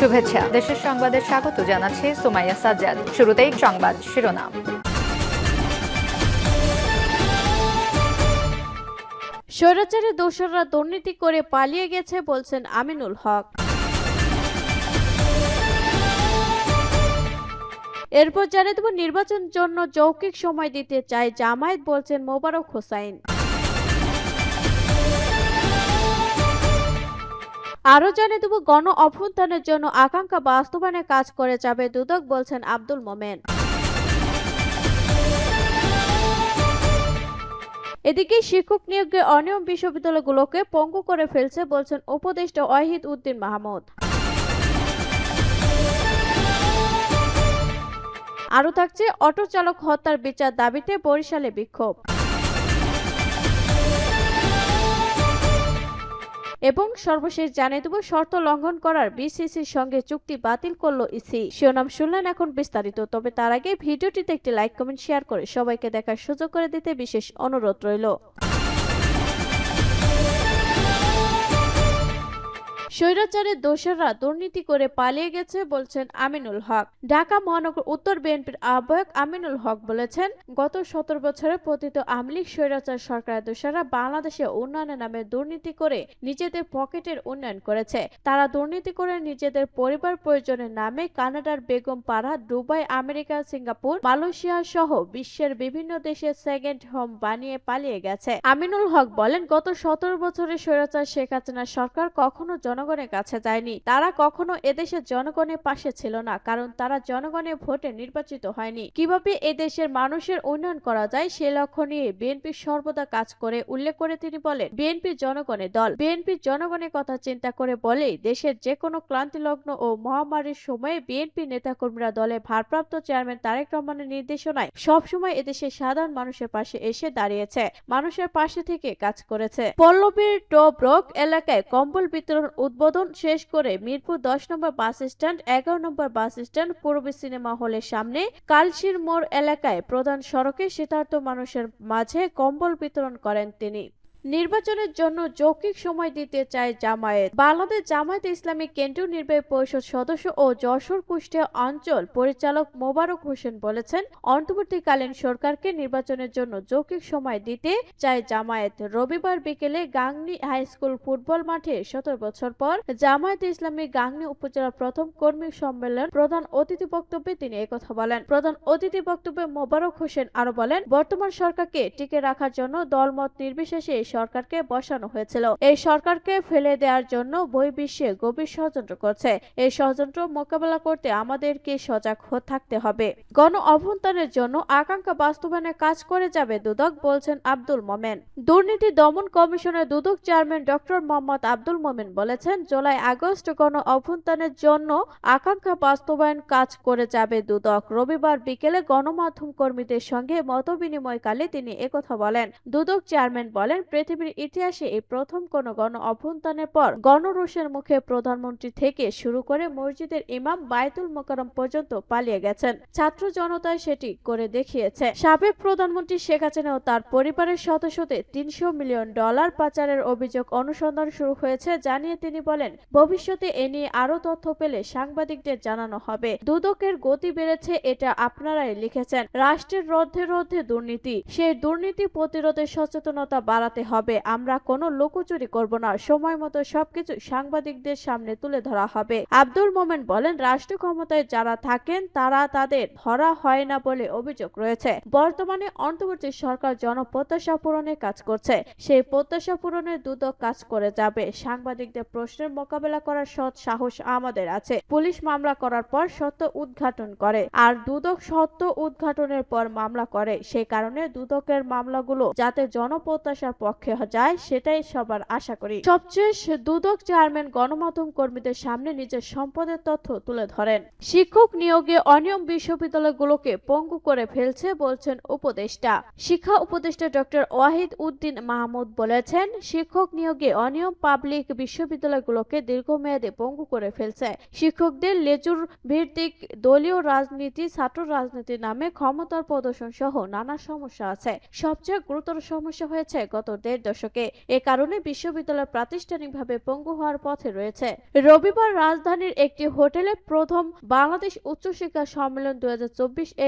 শুভেচ্ছা। দেশের সংবাদে স্বাগত জানাচ্ছে সুমাইয়া সাজ্জাদ। শুরুতেই সংবাদ শিরোনাম। স্বৈরাচারের দোসররা দুর্নীতি করে পালিয়ে গেছে বলছেন আমিনুল হক। এরপর জানিয়ে দেব নির্বাচন জন্য যৌক্তিক সময় দিতে চায় জামায়াত, বলছেন মোবারক হোসাইন। আরও জানিয়ে দেব, গণ অভ্যুত্থানের জন্য আকাঙ্ক্ষা বাস্তবায়নে কাজ করে যাবে দুদক বলছেন আব্দুল মোমেন। এদিকে শিক্ষক নিয়োগে অনিয়ম বিশ্ববিদ্যালয়গুলোকে পঙ্গু করে ফেলছে বলছেন উপদেষ্টা ওয়াহিদ উদ্দিন মাহমুদ। আরও থাকছে, অটো চালক হত্যার বিচার দাবিতে বরিশালে বিক্ষোভ। এবং সর্বশেষ জানিয়ে দেব, শর্ত লঙ্ঘন করার বিসিসির সঙ্গে চুক্তি বাতিল করল ইসি। শিরোনাম শুনলেন এখন বিস্তারিত, তবে তার আগে ভিডিওটিতে একটি লাইক, কমেন্ট, শেয়ার করে সবাইকে দেখার সুযোগ করে দিতে বিশেষ অনুরোধ রইল। স্বৈরাচারের দোষররা দুর্নীতি করে পালিয়ে গেছে বলছেন আমিনুল হক। ঢাকা মহানগর উত্তর বিএনপির আহ্বায়ক আমিনুল হক বলেছেন, গত সতেরো বছরে পতিত আমলিক স্বৈরাচার সরকারের দোষররা বাংলাদেশে উন্নয়নের নামে দুর্নীতি করে নিজেদের পকেটের উন্নয়ন করেছে। তারা দুর্নীতি করে নিজেদের পরিবার প্রয়োজনের নামে কানাডার বেগম পাড়া, দুবাই, আমেরিকা, সিঙ্গাপুর, মালয়েশিয়া সহ বিশ্বের বিভিন্ন দেশে সেকেন্ড হোম বানিয়ে পালিয়ে গেছে। আমিনুল হক বলেন, গত সতেরো বছরে স্বৈরাচার শেখ হাসিনা সরকার কখনো জনগণের কাছে যায়নি। তারা কখনো এদেশের জনগণের পাশে ছিল না, কারণ তারা জনগণের ভোটে নির্বাচিত হয়নি। কীভাবে এদেশের মানুষের উন্নয়ন করা যায় সে লক্ষ্য নিয়ে বিএনপি সর্বদা কাজ করে, উল্লেখ করে তিনি বলেন বিএনপি জনগণের দল। বিএনপি জনগণের কথা চিন্তা করে বলেই দেশের যে কোনো ক্লান্তিলগ্ন ও মহামারীর সময়ে বিএনপি নেতাকর্মীরা দলের ভারপ্রাপ্ত চেয়ারম্যান তারেক রহমানের নির্দেশনায় সবসময় এদেশের সাধারণ মানুষের পাশে এসে দাঁড়িয়েছে, মানুষের পাশে থেকে কাজ করেছে। পল্লবীর টব্রক এলাকায় কম্বল বিতরণ উদ্বোধন শেষ করে মিরপুর দশ নম্বর বাস স্ট্যান্ড, এগারো নম্বর বাস স্ট্যান্ড, পূর্বী সিনেমা হলের সামনে কালশির মোড় এলাকায় প্রধান সড়কে শীতার্থ মানুষের মাঝে কম্বল বিতরণ করেন তিনি। নির্বাচনের জন্য যৌক্তিক সময় দিতে চায় জামায়াত। বাংলাদেশ জামায়াত ইসলামী কেন্দ্রীয় নির্বাহী পরিষদ সদস্য ও যশোর কুষ্টিয়া অঞ্চল পরিচালক মোবারক হোসেন বলেছেন, অন্তর্বর্তীকালীন সরকারকে নির্বাচনের জন্য যৌক্তিক সময় দিতে চায় জামায়াত। রবিবার বিকেলে গাংনী হাই স্কুল ফুটবল মাঠে সতেরো বছর পর জামায়াত ইসলামী গাংনী উপজেলার প্রথম কর্মী সম্মেলন প্রধান অতিথি বক্তব্যে তিনি একথা বলেন। প্রধান অতিথি বক্তব্যে মোবারক হোসেন আরও বলেন, বর্তমান সরকারকে টিকে রাখার জন্য দলমত নির্বিশেষে সরকারকে বসানো হয়েছিল। এই সরকারকে ফেলে দেওয়ার জন্য বহির্বিশ্বে গভীর ষড়যন্ত্র করছে। এই ষড়যন্ত্র মোকাবেলা করতে আমাদেরকে সজাগ থাকতে হবে। গণ অভ্যন্তরের জন্য আকাঙ্ক্ষা বাস্তবায়নে কাজ করে যাবে দুদক, বলছেন আব্দুল মোমেন। দুর্নীতি দমন কমিশনের দুদক চেয়ারম্যান ডক্টর মোহাম্মদ আব্দুল মোমেন বলেছেন, জুলাই আগস্ট গণ অভ্যন্তরের জন্য আকাঙ্ক্ষা বাস্তবায়ন কাজ করে যাবে দুদক। রবিবার বিকেলে গণমাধ্যম কর্মীদের সঙ্গে মত মতবিনিময়কালে তিনি একথা বলেন। দুদক চেয়ারম্যান বলেন পৃথিবীর ইতিহাসে এই প্রথম কোন গণ অভ্যুত্থানের পর গণরোষের মুখে প্রধানমন্ত্রী থেকে শুরু করে মসজিদের ইমাম বায়তুল মোকারম পর্যন্ত পালিয়ে গেছেন। ছাত্র জনতা সেটি করে দেখিয়েছে। সাবেক প্রধানমন্ত্রী শেখ হাসিনা ও তার পরিবারের সদস্যদের তিনশো মিলিয়ন ডলার পাচারের অভিযোগ অনুসন্ধান শুরু হয়েছে জানিয়ে তিনি বলেন, ভবিষ্যতে এ নিয়ে আরও তথ্য পেলে সাংবাদিকদের জানানো হবে। দুদকের গতি বেড়েছে এটা আপনারাই লিখেছেন। রাষ্ট্রের রদ্ধে রদ্ধে দুর্নীতি। সেই দুর্নীতি প্রতিরোধের সচেতনতা বাড়াতে হবে। আমরা কোনো লুকোচুরি করব না। সময় মতো সবকিছু সাংবাদিকদের সামনে তুলে ধরা হবে। আব্দুল মোমেন বলেন, রাষ্ট্র ক্ষমতায় যারা থাকেন, তারা তাদের ধরা হয় না বলে অভিযোগ রয়েছে। বর্তমানে অন্তর্বর্তী সরকার জনপ্রত্যাশা পূরণে কাজ করছে। সেই প্রত্যাশা পূরণের দুদক কাজ করে যাবে। সাংবাদিকদের প্রশ্নের মোকাবেলা করার সৎ সাহস আমাদের আছে। পুলিশ মামলা করার পর সত্য উদ্ঘাটন করে। আর দুদক সত্য উদ্ঘাটনের পর মামলা করে। সেই কারণে দুদকের মামলাগুলো যাতে জনপ্রত্যাশার পক্ষে যায় সেটাই সবার আশা করি। সবচেয়ে দুদক চেয়ারম্যান গণমাধ্যম কর্মীদের সামনে নিজের সম্পদের তথ্য তুলে ধরেন। শিক্ষক নিয়োগে অনিয়ম বিশ্ববিদ্যালয়গুলোকে পঙ্গু করে ফেলছে বলছেন উপদেষ্টা। শিক্ষা উপদেষ্টা ডক্টর ওয়াহিদ উদ্দিন মাহমুদ বলেছেন, শিক্ষক নিয়োগে অনিয়ম পাবলিক বিশ্ববিদ্যালয়গুলোকে দীর্ঘমেয়াদে পঙ্গু করে ফেলছে। শিক্ষকদের লেজুর ভিত্তিক দলীয় রাজনীতি, ছাত্র রাজনীতি নামে ক্ষমতার প্রদর্শন সহ নানা সমস্যা আছে। সবচেয়ে গুরুতর সমস্যা হয়েছে গত দেড় দশকে এ কারণে বিশ্ববিদ্যালয় প্রাতিষ্ঠানিকভাবে পঙ্গু হওয়ার পথে রয়েছে। রবিবার রাজধানীর একটি হোটেলে প্রথম বাংলাদেশ উচ্চশিক্ষা সম্মেলন দু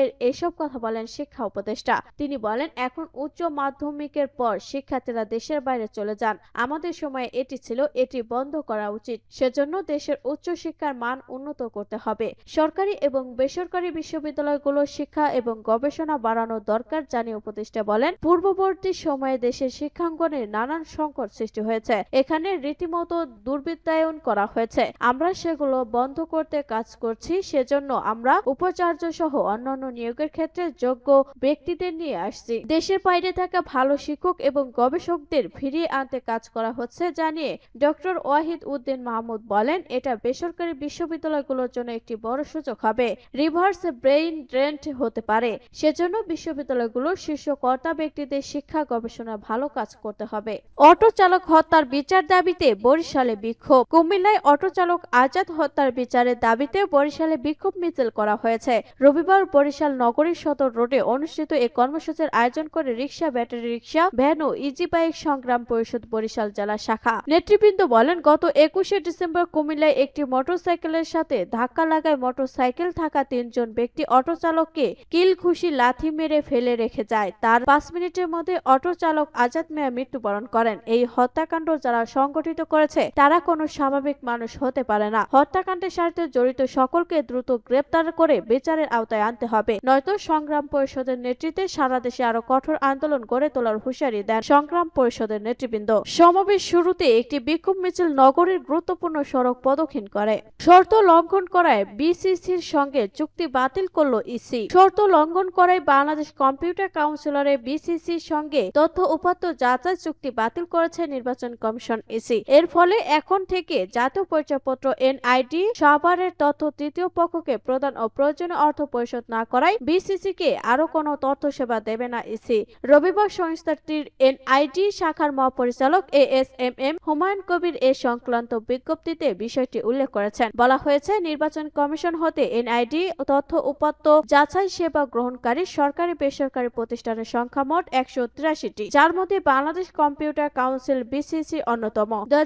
এর এসব কথা বলেন শিক্ষা উপদেষ্টা। তিনি বলেন, এখন উচ্চ মাধ্যমিকের পর শিক্ষার্থীরা দেশের বাইরে চলে যান। আমাদের সময়ে এটি ছিল, এটি বন্ধ করা উচিত। সেজন্য দেশের উচ্চশিক্ষার মান উন্নত করতে হবে। সরকারি এবং বেসরকারি বিশ্ববিদ্যালয়গুলোর শিক্ষা এবং গবেষণা বাড়ানো দরকার, জানিয়ে উপদেষ্টা বলেন। পূর্ববর্তী সময়ে দেশের শিক্ষাঙ্গনে নানান সংকট সৃষ্টি হয়েছে। এখানে রীতিমতো দুর্বৃত্তায়ন করা হয়েছে। আমরা সেগুলো বন্ধ করতে কাজ করছি, সেজন্য আমরা উপাচার্য সহ অন্যান্য নিয়োগের ক্ষেত্রে যোগ্য ব্যক্তিদের নিয়ে আসছি। দেশের বাইরে থাকা ভালো শিক্ষক এবং গবেষকদের ফিরিয়ে আনতে কাজ করা হচ্ছে জানিয়ে ডক্টর ওয়াহিদ উদ্দিন মাহমুদ বলেন, এটা বেসরকারি বিশ্ববিদ্যালয়গুলোর জন্য একটি বড় সুযোগ হবে। রিভার্স ব্রেইন ড্রেন্ট হতে পারে। সেজন্য বিশ্ববিদ্যালয়গুলোর শীর্ষ কর্তা ব্যক্তিদের শিক্ষা গবেষণা ভালো কাজ করতে হবে। অটো চালক হত্যার বিচার দাবিতে বরিশালে বিক্ষোভ। কুমিল্লায় অটো চালক আজাদ হত্যার বিচারের দাবিতে বরিশালে বিক্ষোভ মিছিল করা হয়েছে। রবিবার বরিশাল নগরীর সদর রোডে অনুষ্ঠিত এই কর্মসূচির আয়োজন করে রিক্সা ব্যাটারি রিক্সা ভ্যান ও ইজি বাইক সংগ্রাম পরিষদ বরিশাল জেলা শাখা। নেতৃবৃন্দ বলেন, গত একুশে ডিসেম্বর কুমিল্লায় একটি মোটরসাইকেলের সাথে ধাক্কা লাগায় মোটরসাইকেল থাকা তিনজন ব্যক্তি অটো চালককে কিল ঘুষি লাথি মেরে ফেলে রেখে যায়। তার পাঁচ মিনিটের মধ্যে অটো চালক আজাদ মিয়া মৃত্যুবরণ করেন। এই হত্যাকাণ্ড যারা সংগঠিত করেছে, তারা কোনো স্বাভাবিক মানুষ হতে পারে না। হত্যাকাণ্ডের সাথে জড়িত সকলকে দ্রুত গ্রেপ্তার করে বিচারের আওতায় আনতে হবে। নয়তো সংগ্রাম পরিষদের নেতৃত্বে সারা দেশে আরও কঠোর আন্দোলন গড়ে তোলার হুঁশিয়ারি দেন সংগ্রাম পরিষদের নেতৃবৃন্দ। সমাবেশ শুরুতে একটি বিক্ষোভ মিছিল নগরীর গুরুত্বপূর্ণ সড়ক প্রদক্ষিণ করে। শর্ত লঙ্ঘন করায় বিসিসির সঙ্গে চুক্তি বাতিল করল ইসি। শর্ত লঙ্ঘন করায় বাংলাদেশ কম্পিউটার কাউন্সিলরে বিসিসির সঙ্গে তথ্য উপাত্ত যাচাই চুক্তি বাতিল করেছে নির্বাচন কমিশন ইসি। এর ফলে এখন থেকে জাতীয় পরিচয়পত্র, এনআইডি, সাভারের তথ্য তৃতীয় পক্ষকে প্রদান ও প্রয়োজনীয় অর্থ পরিশোধ না করায় বিসিসি কে আরও কোনো তথ্য সেবা দেবে না ইসি। রবিবার সংস্থাটির এনআইডি শাখার মহাপরিচালক A S M M Humayun Kabir এ সংক্রান্ত বিজ্ঞপ্তিতে বিষয়টি উল্লেখ করেছেন। বলা হয়েছে, নির্বাচন কমিশন হতে এনআইডি তথ্য উপাত্ত যাচাই সেবা গ্রহণকারী সরকারি বেসরকারি প্রতিষ্ঠানের সংখ্যা মোট একশো তিরাশিটি। যার মধ্যে বাংলাদেশ কম্পিউটার কাউন্সিল, বিসিসি অন্যতম। দু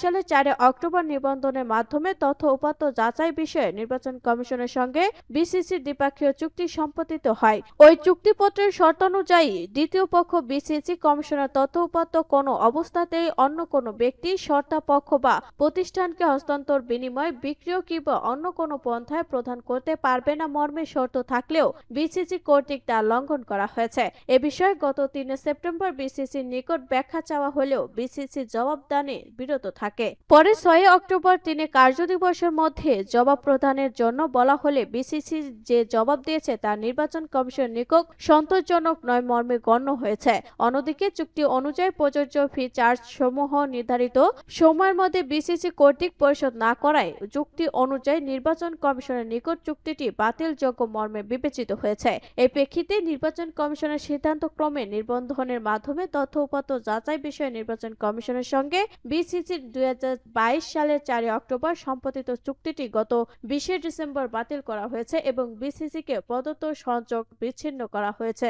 সালের চারে অক্টোবর নিবন্ধনের মাধ্যমে তথ্য উপাত্ত যাচাই বিষয়ে নির্বাচন কমিশনের সঙ্গে বিসিসির দ্বিপাক্ষীয় চুক্তি সম্পাদিত হয়। ওই চুক্তিপত্রের শর্তানুযায়ী দ্বিতীয় পক্ষ বিসিসি কমিশনের তথ্য উপাত্ত কোনো অবস্থাতেই অন্য কোনো ব্যক্তি, শর্তাপক্ষ বা প্রতিষ্ঠানকে হস্তান্তর বিনিময়, বিক্রিয় কিংবা অন্য কোনো পন্থায় প্রদান করতে পারবে না মর্মে শর্ত থাকলেও বিসিসি কর্তৃক তা লঙ্ঘন করা হয়েছে। এ বিষয়ে গত তিন সেপ্টেম্বর বিসিসির নিকট ব্যাখ্যা চাওয়া হলেও বিসিসি জবাবদানে বিরত থাকে। পরে ছয় অক্টোবর তিনি কার্যদিবসের মধ্যে জবাব প্রদানের জন্য বলা হলে বিসিসি যে জবাব দিয়েছে তা নির্বাচন কমিশন নিকট সন্তোষজনক নয় মর্মে গণ্য হয়েছে। অন্যদিকে চুক্তি অনুযায়ী প্রযোজ্য ফি চার্জ সমূহ নির্ধারিত সময়ের মধ্যে বিসিসি কর্তৃক পরিশোধ না করায় চুক্তি অনুযায়ী নির্বাচন কমিশনের নিকট চুক্তিটি বাতিলযোগ্য মর্মে বিবেচিত হয়েছে। এই প্রেক্ষিতে নির্বাচন কমিশনের সিদ্ধান্ত ক্রমে নিবন্ধনের মাধ্যমে তথ্য উপাত্ত যাচাই বিষয়ে নির্বাচন কমিশনের সঙ্গে বিসিসির দুই হাজার বাইশ সালের চারই অক্টোবর সম্পাদিত চুক্তিটি গত বিশে ডিসেম্বর বাতিল করা হয়েছে এবং বিসিসিকে প্রদত্ত সংযোগ বিচ্ছিন্ন করা হয়েছে।